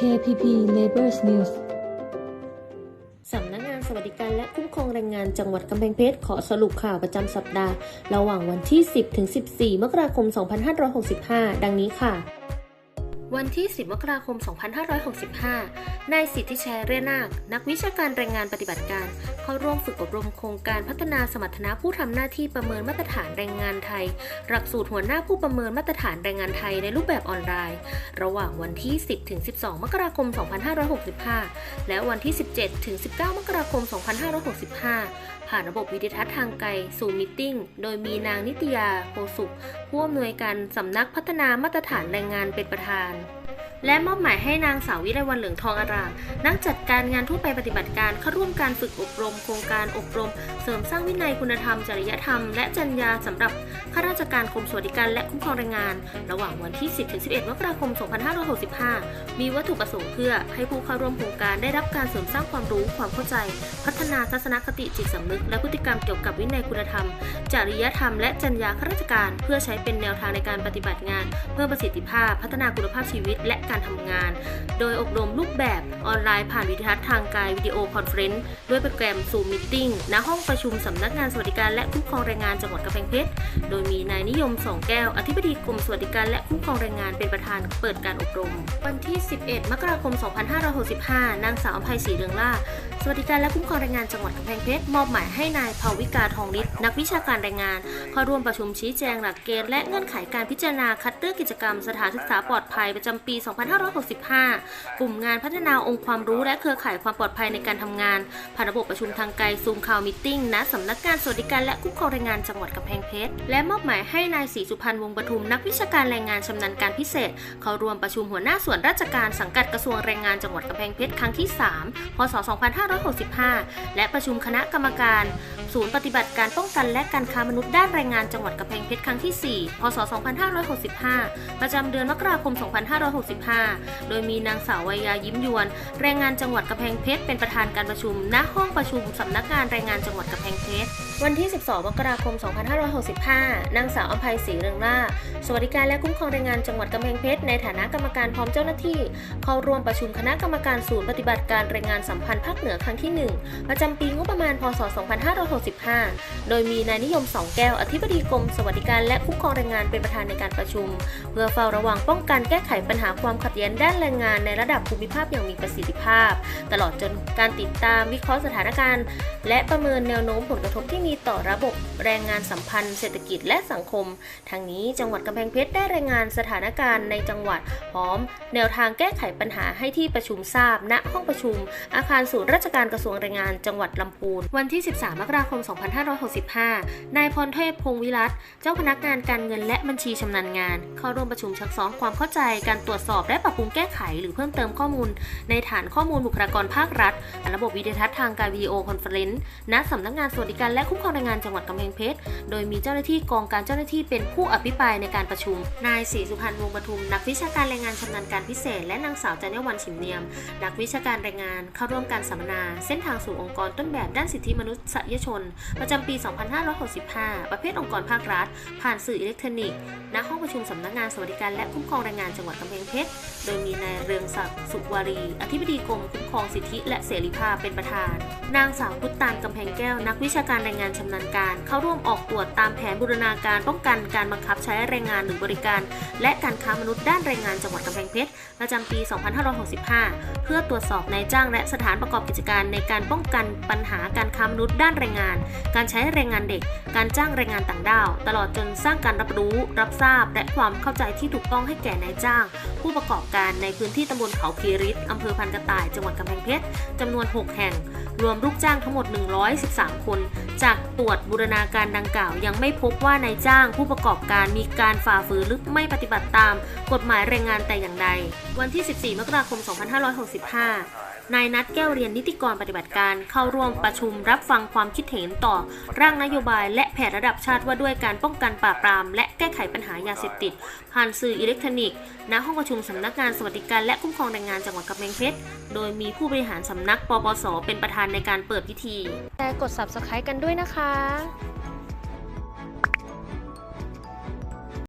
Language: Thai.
KPP Labor's News สำนักงานสวัสดิการและคุ้มครองแรงงานจังหวัดกำแพงเพชรขอสรุปข่าวประจำสัปดาห์ ระหว่างวันที่ 10 ถึง 14 มกราคม 2565 ดังนี้ค่ะ วันที่ 10 มกราคม 2565 นายสิทธิชัยเรยนาค นักวิชาการแรงงานปฏิบัติการ เข้าร่วมฝึกอบรมโครงการพัฒนาสมรรถนะผู้ทำหน้าที่ประเมินมาตรฐานแรงงานไทย หลักสูตรหัวหน้าผู้ประเมินมาตรฐานแรงงานไทยในรูปแบบออนไลน์ ระหว่างวันที่ 10 ถึง 12 มกราคม 2565 และวันที่ 17 ถึง 19 มกราคม 2565 ผ่านระบบวิดิทัศน์ทางไกลสู่มิทติ้งโดยมีนางนิตยาโคสุขผู้อำนวยการสำนักพัฒนามาตรฐานแรงงานเป็นประธาน และมอบหมายให้นางสาววิไลวันเหลืองทองอาราม นักจัดการงานทั่วไปปฏิบัติการเข้าร่วมการฝึกอบรม โครงการอบรม เสริมสร้างวินัยคุณธรรม จริยธรรม และจรรยาสำหรับข้าราชการกรมสวัสดิการและคุ้มครองแรงงาน ระหว่างวันที่ 10-11 มกราคม 2565 มีวัตถุประสงค์เพื่อให้ผู้เข้าร่วมโครงการได้รับการเสริมสร้างความรู้ความเข้าใจ พัฒนาทัศนคติจิตสำนึก และพฤติกรรมเกี่ยวกับวินัยคุณธรรม จริยธรรม และจรรยาข้าราชการ เพื่อใช้เป็นแนวทางในการปฏิบัติงาน เพิ่มประสิทธิภาพ พัฒนาคุณภาพชีวิต และการทำงาน โดยอบรมรูปแบบออนไลน์ผ่านวิดีทัศน์ทางไกลวิดีโอคอนเฟรนซ์ด้วยโปรแกรม Zoom Meeting ณห้องประชุมสำนักงานสวัสดิการและคุ้มครองแรงงานจังหวัดกำแพงเพชร โดยมีนายนิยมสองแก้ว อธิบดีกรมสวัสดิการและคุ้มครองแรงงานเป็นประธานเปิดการอบรม วันที่ 11 มกราคม 2565 นางสาวอภัยศรีเรืองล่าสวัสดิการและคุ้มครองแรงงานจังหวัดกำแพงเพชรมอบหมายให้นายภาวิกาทองฤทธิ์นักวิชาการแรงงานเข้าร่วมประชุมชี้แจงหลักเกณฑ์และเงื่อนไขการพิจารณาคัดเลือกกิจกรรมสถานศึกษาปลอดภัยประจำปี2565 กลุ่มงานพัฒนาองค์ความรู้และเครือข่ายความปลอดภัยในการทำงานผ่านระบบประชุมทางไกลซูมคาวมิทติ้งณสำนักงานสวัสดิการและคุ้มครองแรงงานจังหวัดกำแพงเพชรและมอบหมายให้นายศรีสุพันธ์วงศ์ปทุมนักวิชาการแรงงานชำนาญการพิเศษ เข้าร่วมประชุมหัวหน้าส่วนราชการสังกัดกระทรวงแรงงานจังหวัดกำแพงเพชรครั้งที่ 3 พศ 2565 และประชุมคณะกรรมการ ศูนย์ปฏิบัติการป้องกันและการค้ามนุษย์ด้านแรงงานจังหวัดกำแพงเพชรครั้งที่ 4 พศ 2565 ประจำเดือนมกราคม 2565 2565 โดยมีนางสาววัยยายิ้มยวน แรงงานจังหวัดกำแพงเพชรเป็นประธานการประชุม ณ ห้องประชุมสำนักงานแรงงานจังหวัดกำแพงเพชร วันที่ 12 มกราคม 2565 นางสาวอภัยศรีเรืองล่า สวัสดิการและคุ้มครองแรงงานจังหวัดกำแพงเพชรในฐานะกรรมการพร้อมเจ้าหน้าที่ เข้าร่วมประชุมคณะกรรมการศูนย์ปฏิบัติการแรงงานสัมพันธ์ภาคเหนือครั้งที่ 1 ประจำปีงบประมาณ พศ 2565 โดยมีนายนิยมสองแก้วอธิบดีกรมสวัสดิการและคุ้มครองแรงงานเป็นประธานในการประชุม เพื่อเฝ้าระวังป้องกันแก้ไขปัญหาความขัดแย้งด้านแรงงานในระดับภูมิภาคอย่างมีประสิทธิภาพ ตลอดจนการติดตามวิเคราะห์สถานการณ์ และประเมินแนวโน้มผลกระทบที่มีต่อระบบแรงงานสัมพันธ์เศรษฐกิจและสังคม ทางนี้จังหวัดกำแพงเพชรได้รายงานสถานการณ์ในจังหวัดพร้อม แนวทางแก้ไขปัญหาให้ที่ประชุมทราบ ณห้องประชุม อาคารศูนย์ราชการกระทรวงแรงงานจังหวัดลำพูน วันที่ 13 มกราคม 2565 นายพรเทพพงศ์วิรัตเจ้าพนักงานการเงินและบัญชีชำนาญงาน เข้าร่วมประชุมชักซ้อมความเข้าใจการตรวจสอบและปรับปรุงแก้ไข หรือเพิ่มเติมข้อมูล ในฐานข้อมูลบุคลากรภาครัฐระบบวิดีทัศน์ทางการวิดีโอคอนเฟอเรนซ์ณสำนักงานสวัสดิการและคุ้มครองแรงงานจังหวัดกำแพงเพชร โดยมีเจ้าหน้าที่กองการเจ้าหน้าที่เป็นผู้อภิปรายในการประชุม นายศรีสุพันธ์วงศ์ปทุม นักวิชาการแรงงานชำนาญการพิเศษ และนางสาวจันยวันฉิมเนียม นักวิชาการแรงงาน เข้าร่วมการสัมมนา เส้นทางสู่องค์กรต้นแบบด้านสิทธิมนุษยชน ประจำปี 2565 ประเภทองค์กรภาครัฐ ผ่านสื่ออิเล็กทรอนิกส์ ณ ห้องประชุมสำนักงานสวัสดิการและคุ้มครองแรงงานจังหวัดกำแพงเพชรโดยมีนายเรืองศักดิ์สุวารี อธิบดีกรมคุ้มครองสิทธิและเสรีภาพเป็นประธาน นางสาวพุทธานกำแพงแก้วนักวิชาการแรงงานชำนาญการ เข้าร่วมออกตรวจตามแผนบูรณาการป้องกันการบังคับใช้แรงงานหรือบริการ และการค้ามนุษย์ด้านแรงงานจังหวัดกำแพงเพชรประจำปี 2565 เพื่อตรวจสอบนายจ้างและสถานประกอบกิจการในการป้องกันปัญหาการค้ามนุษย์ด้านแรงงาน การใช้แรงงานเด็ก การจ้างแรงงานต่างด้าว ตลอดจนสร้างการรับรู้ รับทราบ และความเข้าใจที่ถูกต้องให้แก่นายจ้าง ผู้ประกอบการในพื้นที่ตำบลเขาคีริตอำเภอพันกระต่าย จังหวัดกำแพงเพชรจำนวน 6 แห่ง รวมลูกจ้างทั้งหมด 113 คน จากตรวจบูรณาการดังกล่าว ยังไม่พบว่านายจ้างผู้ประกอบการมีการฝ่าฝืนหรือไม่ปฏิบัติตาม กฎหมายแรงงานแต่อย่างใด วันที่ 14 มกราคม 2565 นายนัดแก้วเรียนนิติกรปฏิบัติการเข้าร่วมประชุมรับฟังความคิดเห็นต่อ ร่างนโยบายและแผนระดับชาติว่าด้วยการป้องกันปราบปราม และแก้ไขปัญหายาเสพติด ผ่านสื่ออิเล็กทรอนิกส์ณห้องประชุมสำนักงานสวัสดิการและคุ้มครองแรงงานจังหวัดกำแพงเพชรโดยมีผู้บริหารสำนักปปส เป็นประธานในการเปิดพิธีแต่กด subscribe กันด้วยนะคะ